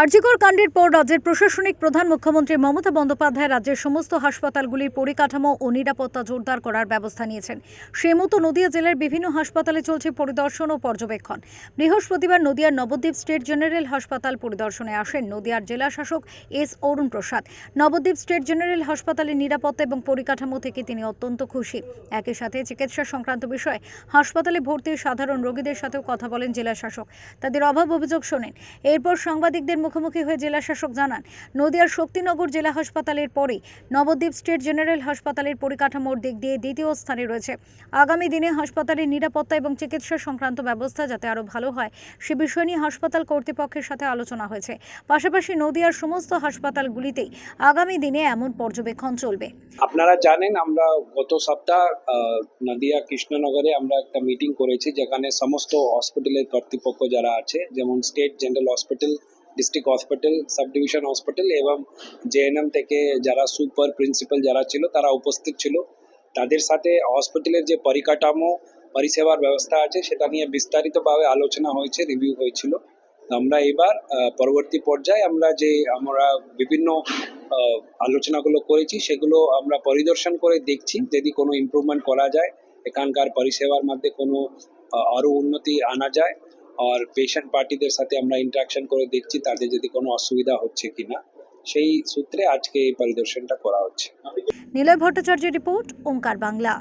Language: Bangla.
আরজিকর কাণ্ডের পর রাজ্যের প্রশাসনিক প্রধান মুখ্যমন্ত্রী মমতা বন্দ্যোপাধ্যায় রাজ্যের সমস্ত হাসপাতালগুলির পরিকাঠামো ও নিরাপত্তা জোরদার করার ব্যবস্থা নিয়েছেন। সে মতো নদিয়া জেলার বিভিন্ন হাসপাতালে চলছে পরিদর্শন ও পর্যবেক্ষণ। বৃহস্পতিবার নদিয়ার নবদ্বীপ স্টেট জেনারেল হাসপাতাল পরিদর্শনে আসেন নদিয়ার জেলা শাসক S Arun Prasad. Nabadwip state general হাসপাতালের নিরাপত্তা এবং পরিকাঠামো থেকে তিনি অত্যন্ত খুশি। একই সাথে চিকিৎসা সংক্রান্ত বিষয়ে হাসপাতালে ভর্তি সাধারণ রোগীদের সাথেও কথা বলেন জেলা শাসক। তাদের অভাব অভিযোগ শোনেন। এরপর সাংবাদিকদের মুখোমুখি হয়ে জেলা শাসক জানান, নদিয়ার শক্তিনগর জেলা হাসপাতালের পরে নবদ্বীপ স্টেট জেনারেল হাসপাতালের পরিকাঠামোর দিক দিয়ে দ্বিতীয় স্থানে রয়েছে। আগামী দিনে হাসপাতালের নিরাপত্তা এবং চিকিৎসা সংক্রান্ত ব্যবস্থা যাতে আরও ভালো হয়, সে বিষয় নিয়ে হাসপাতাল কর্তৃপক্ষের সাথে আলোচনা হয়েছে। পাশাপাশি নদিয়ার সমস্ত হাসপাতালগুলিতেই আগামী দিনে এমন পর্যবেক্ষণ চলবে। আপনারা জানেন, আমরা গত সপ্তাহ নদিয়া কৃষ্ণনগরে আমরা একটা মিটিং করেছি, যেখানে সমস্ত হসপিটালের কর্তৃপক্ষ যারা আছে, যেমন state general hospital district hospital sub division hospital এবং জেএনএম থেকে যারা সুপার প্রিন্সিপাল যারা ছিল তারা উপস্থিত ছিল। তাদের সাথে হসপিটালের যে পরিকাঠামো পরিষেবার ব্যবস্থা আছে সেটা নিয়ে বিস্তারিতভাবে আলোচনা হয়েছে রিভিউ হয়েছিল। আমরা এবার পরবর্তী পর্যায়ে আমরা যে আমরা বিভিন্ন আলোচনাগুলো করেছি সেগুলো আমরা পরিদর্শন করে দেখছি। যদি কোনো ইমপ্রুভমেন্ট করা যায় এখানকার পরিষেবার মধ্যে কোনো আহ, আরও উন্নতি আনা যায় আর পেশেন্ট পার্টিদের সাথে আমরা ইন্টারাকশন করে দেখছি তাদের যদি কোনো অসুবিধা হচ্ছে কিনা, সেই সূত্রে আজকে এই পরিদর্শনটা করা হচ্ছে। নিলয় ভট্টাচার্য রিপোর্ট, ওঙ্কার বাংলা।